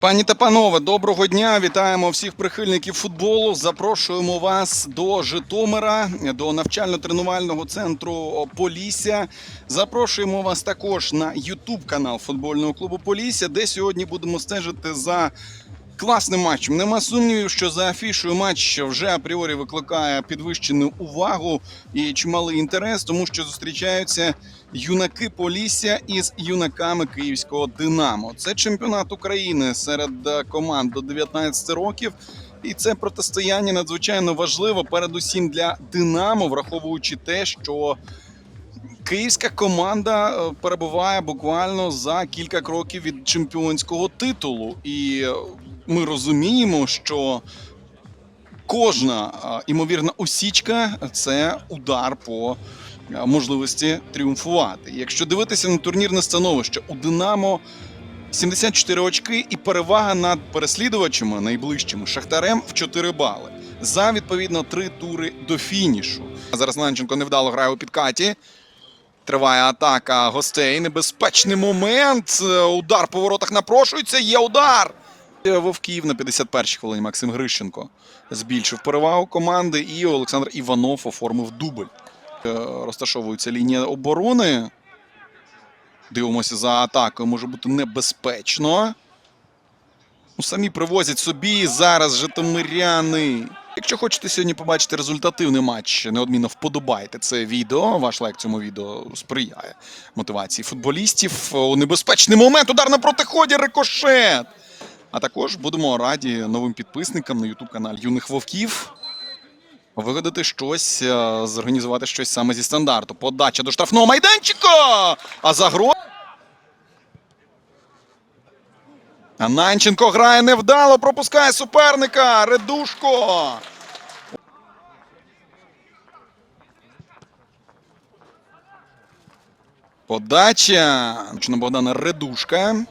Пані та панове, доброго дня! Вітаємо всіх прихильників футболу. Запрошуємо вас до Житомира, до навчально-тренувального центру Полісся. Запрошуємо вас також на Ютуб канал футбольного клубу Полісся, де сьогодні будемо стежити за класним матчем. Нема сумнівів, що за афішою матч вже апріорі викликає підвищену увагу і чималий інтерес, тому що зустрічаються юнаки Полісся із юнаками київського Динамо. Це чемпіонат України серед е, команд до 19 років. І це протистояння надзвичайно важливо, передусім для Динамо, враховуючи те, що київська команда е, перебуває буквально за кілька кроків від чемпіонського титулу. І е, ми розуміємо, що кожна імовірна осічка це удар по можливості тріумфувати. Якщо дивитися на турнірне становище, у Динамо 74 очки і перевага над переслідувачами найближчими Шахтарем в 4 бали. За відповідно три тури до фінішу. Зараз Ланченко невдало грає у підкаті. Триває атака гостей. Небезпечний момент. Е, Удар по воротах напрошується. Є удар. Вовків на 51-й хвилині Максим Грищенко збільшив перевагу команди, і Олександр Іванов оформив дубль. Е, Розташовується лінія оборони. Дивимося за атакою. Може бути небезпечно. Ну, самі привозять собі зараз житомиряни. Якщо хочете сьогодні побачити результативний матч, неодмінно вподобайте це відео. Ваш лайк цьому відео сприяє мотивації футболістів. У небезпечний момент удар на протиході рикошет. А також будемо раді новим підписникам на youtube каналі Юних Вовків. Вигадати щось, е, зорганізувати щось саме зі стандарту. Подача до штрафного майданчика! А загро... Ананченко грає невдало, пропускає суперника. Редушко. Подача. На Богдана Редушка.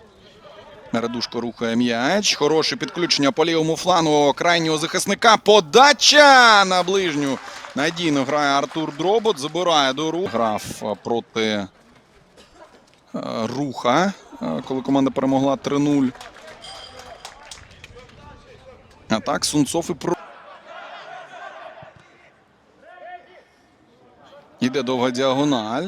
Редушко рухає м'яч. Хороше підключення по лівому флангу крайнього захисника. Подача на ближню. Надійно грає Артур Дробот. Забирає до рух. Грав е, проти е, руха, е, коли команда перемогла 3-0. А так, Сунцов і про. Іде довга діагональ.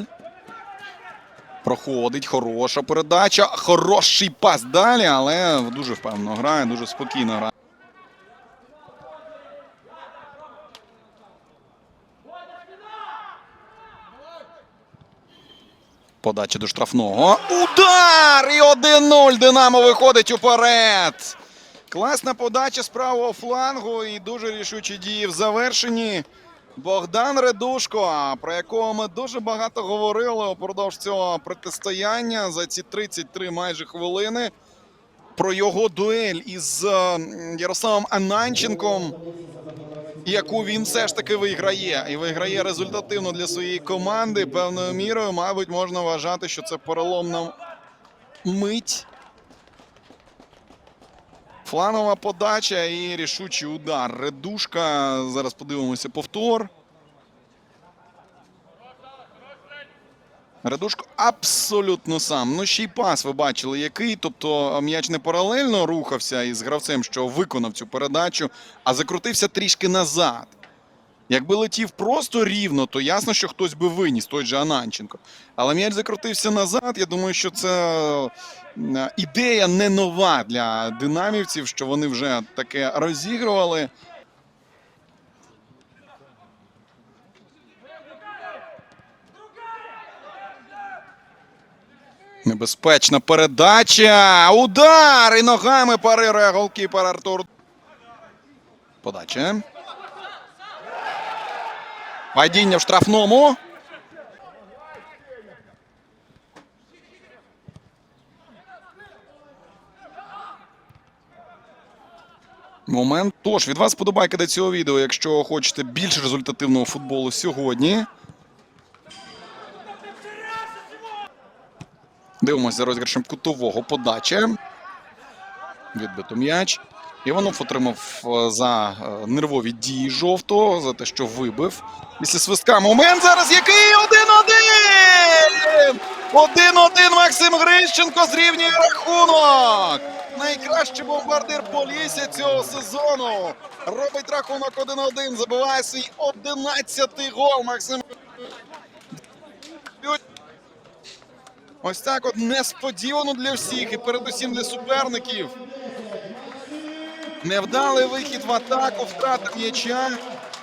Проходить хороша передача. Хороший пас далі, але дуже впевнено грає, дуже спокійно грає. Подача до штрафного. Удар! І 1-0. Динамо виходить уперед. Класна подача з правого флангу і дуже рішучі дії в завершенні. Богдан Редушко, про якого ми дуже багато говорили упродовж цього протистояння за ці 33 майже хвилини. Про його дуель із е, Ярославом Ананченком, яку він все ж таки виграє. І виграє результативно для своєї команди. Певною мірою, мабуть, можна вважати, що це переломна мить. Фланова подача і рішучий удар. Редушка. Зараз подивимося повтор. Радушко абсолютно сам. Ну, ще й пас ви бачили, який. Тобто м'яч не паралельно рухався із гравцем, що виконав цю передачу, а закрутився трішки назад. Якби летів просто рівно, то ясно, що хтось би виніс, той же Ананченко. Але м'яч закрутився назад. Я думаю, що це ідея не нова для динамівців, що вони вже таке розігрували. Небезпечна передача. Удар! І ногами парирує голкіпер Артур. Подача. Падіння в штрафному. Момент. Тож, від вас подобайка до цього відео, якщо хочете більш результативного футболу сьогодні. Дивимося за розіграшем кутового подача. Відбито м'яч. Іванов отримав е, за е, нервові дії жовтого, за те, що вибив. Після свистка момент зараз який 1-1! 1-1 Максим Грищенко зрівнює рахунок. найкращий бомбардир Полісся цього сезону. Робить рахунок 1-1, забиває свій 11-й гол. Максим. Ось так от несподівано для всіх і передусім для суперників. Невдалий вихід в атаку, втрата м'яча,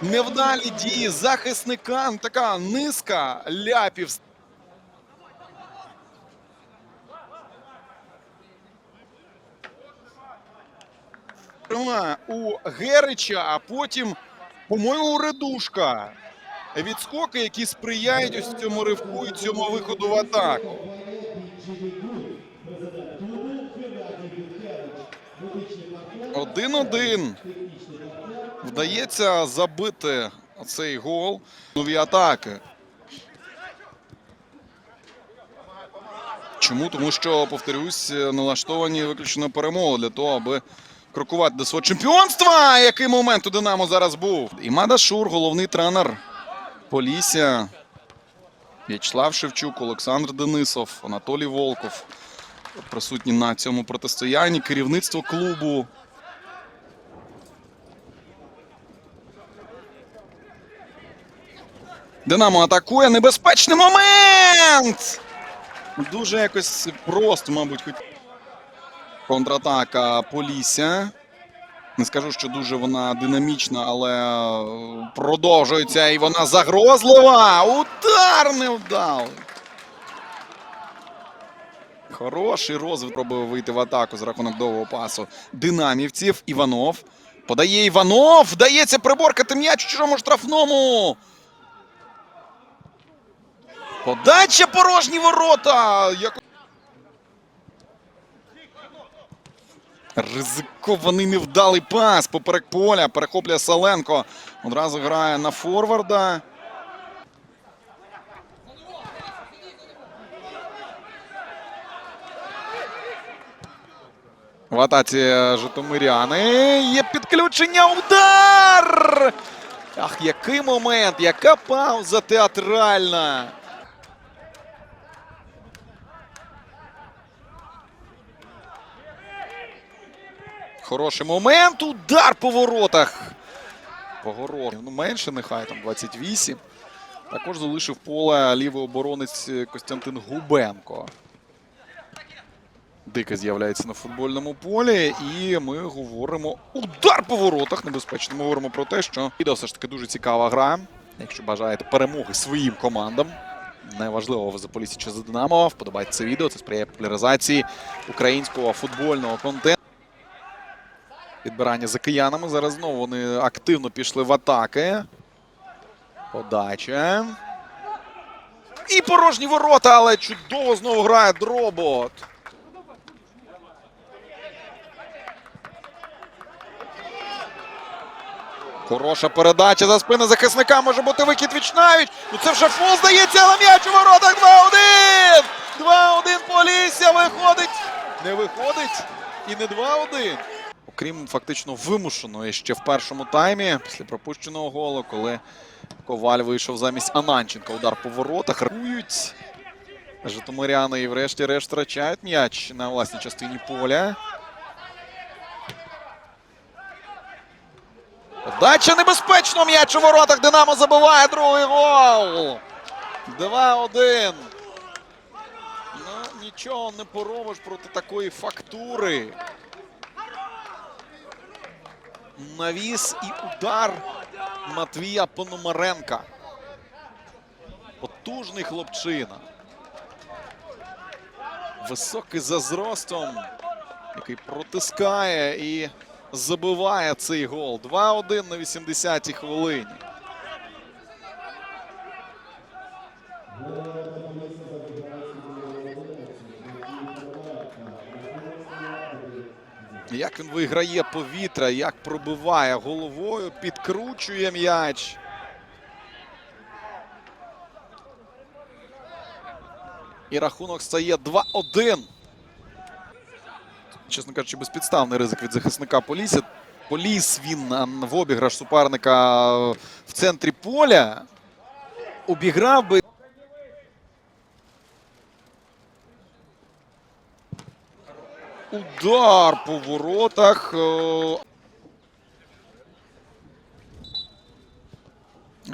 невдалі дії захисника. Така низка ляпів. У Герича, а потім, по-моєму, Редушка. Відскоки, які сприяють ось цьому ривку і цьому виходу в атаку. Один-один. Вдається забити цей гол. Нові атаки. Чому? Тому що, повторюсь, налаштовані виключно на перемогу для того, аби крокувати до свого чемпіонства. Який момент у Динамо зараз був? Імада Шур, головний тренер Полісся. В'ячеслав Шевчук, Олександр Денисов, Анатолій Волков. Присутні на цьому протистоянні. Керівництво клубу. Динамо атакує. Небезпечний момент! Дуже якось просто, мабуть, хоч. Контратака Полісся. Не скажу, що дуже вона динамічна, але е, продовжується і вона загрозлива. Удар невдалий. Хороший розвиток пробує вийти в атаку з рахунок довгого пасу динамівців. Іванов. Подає Іванов. Вдається приборкати м'яч у чужому штрафному. Подача порожні ворота. Як... Ризикований невдалий пас поперек поля. Перехоплює Саленко. Одразу грає на форварда. В атаці Житомиряни. Є підключення. Удар! Ах, який момент, яка пауза театральна. Хороший момент. Удар по воротах. Погород. Ну, менше нехай там 28. Також залишив поле лівий оборонець Костянтин Губенко. Дике з'являється на футбольному полі, і ми говоримо удар по воротах. Небезпечно. Ми говоримо про те, що відео все ж таки дуже цікава гра. Якщо бажаєте перемоги своїм командам, неважливо за Полісі чи за Динамо, вподобайте це відео. Це сприяє популяризації українського футбольного контенту. Підбирання за киянами. Зараз знову вони активно пішли в атаки. Подача. І порожні ворота, але чудово знову грає дробот. Хороша передача за спини захисника. Може бути вихід вічнавіч. Ну це вже фол здається, але м'яч у воротах 2-1! 2-1 Полісся виходить. Не виходить. І не 2-1. Окрім фактично вимушеної ще в першому таймі, після пропущеного голу, коли Коваль вийшов замість Ананченка. Удар по воротах. Рахують Житомиряни і врешті-решт втрачають м'яч на власній частині поля. Подача небезпечно. М'яч у воротах. Динамо забиває другий гол. 2-1. Ну, нічого не поробиш проти такої фактури. Навіс і удар Матвія Пономаренка. Потужний хлопчина. Високий за зростом, який протискає і забиває цей гол. 2-1 на 80-й хвилині. Як він виграє повітря, як пробиває головою, підкручує м'яч. І рахунок стає 2-1. Чесно кажучи, безпідставний ризик від захисника Полісся. Поліс він в обіграш суперника в центрі поля. Обіграв би. Удар по воротах. Е,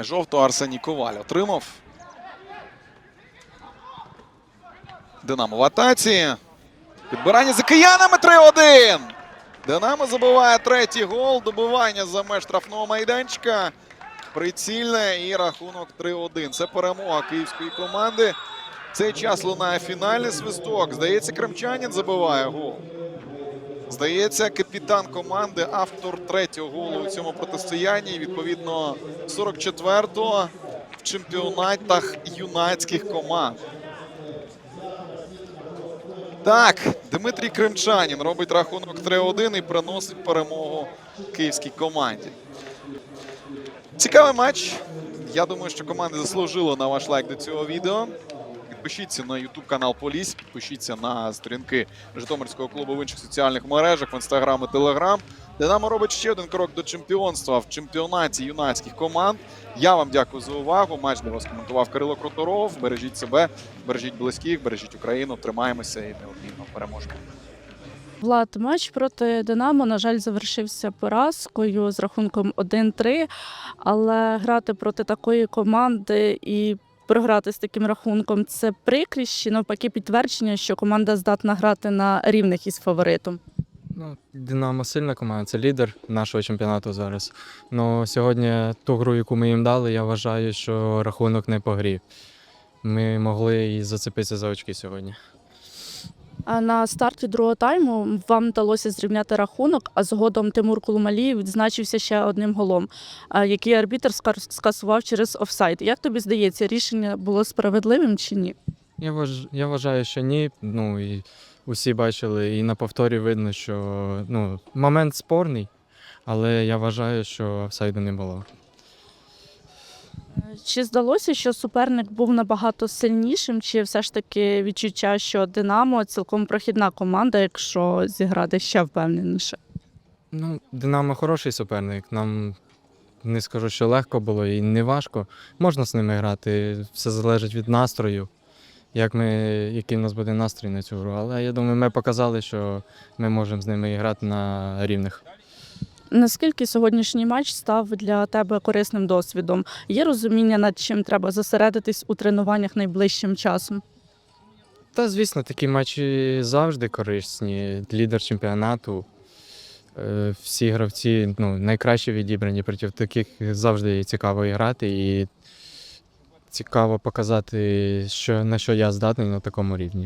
Жовто Арсеній Коваль отримав. Динамо в атаці. Підбирання за киянами 3-1. Динамо забиває третій гол. Добивання за меж штрафного майданчика. Прицільне і рахунок 3-1. Це перемога київської команди. Цей час лунає фінальний свисток. Здається, кримчанин забиває гол. Здається, капітан команди, автор третього голу у цьому протистоянні. Відповідно, 44-го в чемпіонатах юнацьких команд. Так, Дмитрій Кримчанін робить рахунок 3-1 і приносить перемогу київській команді. Цікавий матч. Я думаю, що команда заслужила на ваш лайк до цього відео. Підпишіться на YouTube канал Поліс, підпишіться на сторінки Житомирського клубу в інших соціальних мережах, в інстаграм і телеграм. Динамо робить ще один крок до чемпіонства в чемпіонаті юнацьких команд. Я вам дякую за увагу. Матч для вас коментував Кирило Круторов. Бережіть себе, бережіть близьких, бережіть Україну. Тримаємося і неодмінно переможемо. Влад, матч проти Динамо, на жаль, завершився поразкою з рахунком 1-3. Але грати проти такої команди і програти з таким рахунком це прикрість чи навпаки підтвердження, що команда здатна грати на рівних із фаворитом. Ну, Динамо сильна команда, це лідер нашого чемпіонату зараз. Ну, сьогодні ту гру, яку ми їм дали, я вважаю, що рахунок не по грі. Ми могли і зацепитися за очки сьогодні. А на старті другого тайму вам вдалося зрівняти рахунок, а згодом Тимур Кулумалієв відзначився ще одним голом, який арбітр скасував через офсайд. Як тобі здається, рішення було справедливим чи ні? Я, вваж... я вважаю, що ні. Ну, і усі бачили, і на повторі видно, що ну, момент спорний, але я вважаю, що офсайду не було. Чи здалося, що суперник був набагато сильнішим, чи все ж таки відчуття, що Динамо цілком прохідна команда, якщо зіграти ще впевненіше? Ну, Динамо хороший суперник. Нам не скажу, що легко було і не важко. Можна з ними грати. Все залежить від настрою, як ми, який в нас буде настрій на цю гру. Але я думаю, ми показали, що ми можемо з ними грати на рівних. Наскільки сьогоднішній матч став для тебе корисним досвідом? Є розуміння, над чим треба зосередитись у тренуваннях найближчим часом? Та, звісно, такі матчі завжди корисні. Лідер чемпіонату. Е, Всі гравці ну, найкраще відібрані проти таких завжди цікаво грати і цікаво показати, що, на що я здатний на такому рівні.